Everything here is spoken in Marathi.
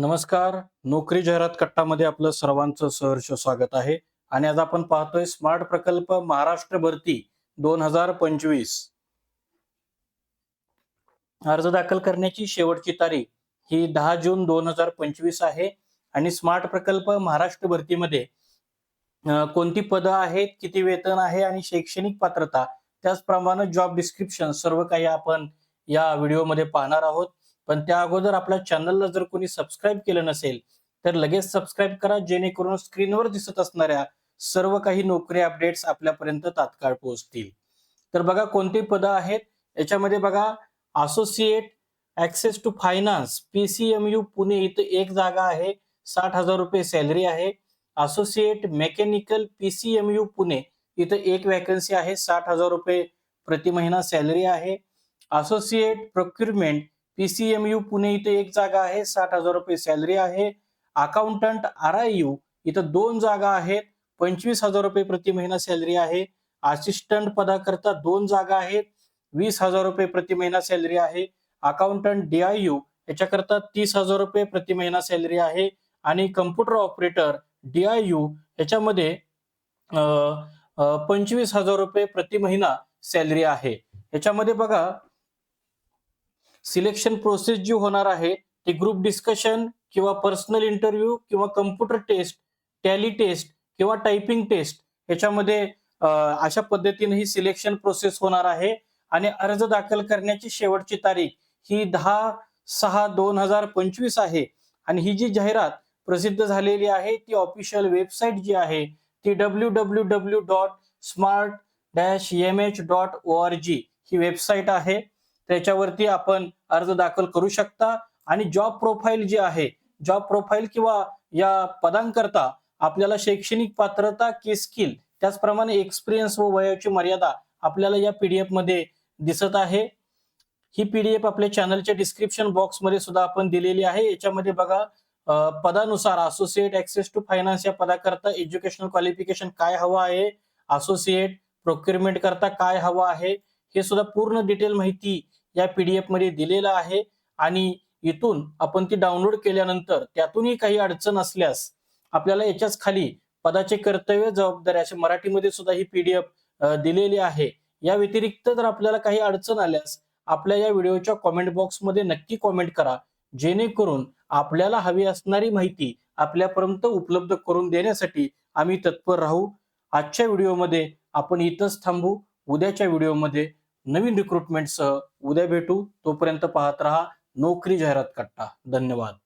नमस्कार. नोकरी जाहिरात कट्टामध्ये आपलं सर्वांचं सहर्ष स्वागत आहे. आणि आज आपण पाहतोय स्मार्ट प्रकल्प महाराष्ट्र भरती दोन हजार पंचवीस. अर्ज दाखल करण्याची शेवटची तारीख ही दहा जून दोन हजार पंचवीस आहे. आणि स्मार्ट प्रकल्प महाराष्ट्र भरतीमध्ये कोणती पदं आहेत किती वेतन आहे आणि शैक्षणिक पात्रता त्याचप्रमाणे जॉब डिस्क्रिप्शन सर्व काही आपण या व्हिडिओमध्ये पाहणार आहोत. पण त्या अगोदर आपल्या चॅनलला जर कोणी सबस्क्राईब केलं नसेल तर लगेच सबस्क्राईब करा जेणेकरून स्क्रीनवर दिसत असणाऱ्या सर्व काही नोकरी अपडेट्स आपल्यापर्यंत तात्काळ पोहोचतील. तर बघा कोणती पदं आहेत. याच्यामध्ये बघा associate access to finance PCMU Pune इथं एक जागा आहे साठ हजार रुपये सॅलरी आहे. असोसिएट मेकॅनिकल पीसीएमयू पुणे इथं एक वॅकन्सी आहे साठ हजार रुपये प्रति महिना सॅलरी आहे. असोसिएट प्रोक्युरमेंट पीसीएमयू पुणे इथे एक जागा आहे साठ हजार रुपये सॅलरी आहे. अकाउंटंट आर आय यू इथं दोन जागा आहेत पंचवीस हजार रुपये प्रति महिना सॅलरी आहे. असिस्टंट पदाकरता दोन जागा आहेत वीस हजार रुपये प्रति महिना सॅलरी आहे. अकाउंटंट डी आय यू याच्याकरता तीस हजार रुपये प्रति महिना सॅलरी आहे. आणि computer operator D I U याच्यामध्ये पंचवीस हजार रुपये प्रति महिना सॅलरी आहे. याच्यामध्ये बघा सिलेक्शन प्रोसेस जी होणार आहे ती ग्रुप डिस्कशन किंवा पर्सनल इंटरव्ह्यू किंवा कम्प्युटर टेस्ट टॅली टेस्ट किंवा टायपिंग टेस्ट याच्यामध्ये अशा पद्धतीने ही सिलेक्शन प्रोसेस होणार आहे. आणि अर्ज दाखल करण्याची शेवटची तारीख ही दहा सहा दोन हजार पंचवीस आहे. आणि ही जी जाहिरात प्रसिद्ध झालेली आहे ती ऑफिशियल वेबसाईट जी आहे ती W W W dot smart dash M H dot O R G ही वेबसाईट आहे. त्याच्यावरती आपण अर्ज दाखल करू शकता. आणि जॉब प्रोफाईल जी आहे जॉब प्रोफाईल किंवा या पदांकरता आपल्याला शैक्षणिक पात्रता की स्किल त्याचप्रमाणे एक्सपिरियन्स व वयाची मर्यादा आपल्याला या पीडीएफमध्ये दिसत आहे. ही पीडीएफ आपल्या चॅनलच्या डिस्क्रिप्शन बॉक्समध्ये सुद्धा आपण दिलेली आहे. याच्यामध्ये बघा पदानुसार असोसिएट ऍक्सेस टू फायनान्स या पदाकरता एज्युकेशनल क्वालिफिकेशन काय हवं आहे? असोसिएट प्रोक्युरमेंट करता काय हवं आहे? हे सुद्धा पूर्ण डिटेल माहिती या पीडीएफमध्ये दिलेलं आहे. आणि इथून आपण ती डाउनलोड केल्यानंतर त्यातूनही काही अडचण असल्यास आपल्याला याच्याच खाली पदाचे कर्तव्य जबाबदारी असे मराठीमध्ये सुद्धा ही पीडीएफ दिलेली आहे. या व्यतिरिक्त जर आपल्याला काही अडचण आल्यास आपल्या या व्हिडिओच्या कॉमेंट बॉक्समध्ये नक्की कॉमेंट करा. जेणेकरून आपल्याला हवी असणारी माहिती आपल्यापर्यंत उपलब्ध करून देण्यासाठी आम्ही तत्पर राहू. आजच्या व्हिडिओमध्ये आपण इथंच थांबू. उद्याच्या व्हिडिओमध्ये नवीन रिक्रुटमेंटसह उद्या भेटू. तोपर्यंत पाहत रहा. नोकरी जाहिरात कट्टा. धन्यवाद.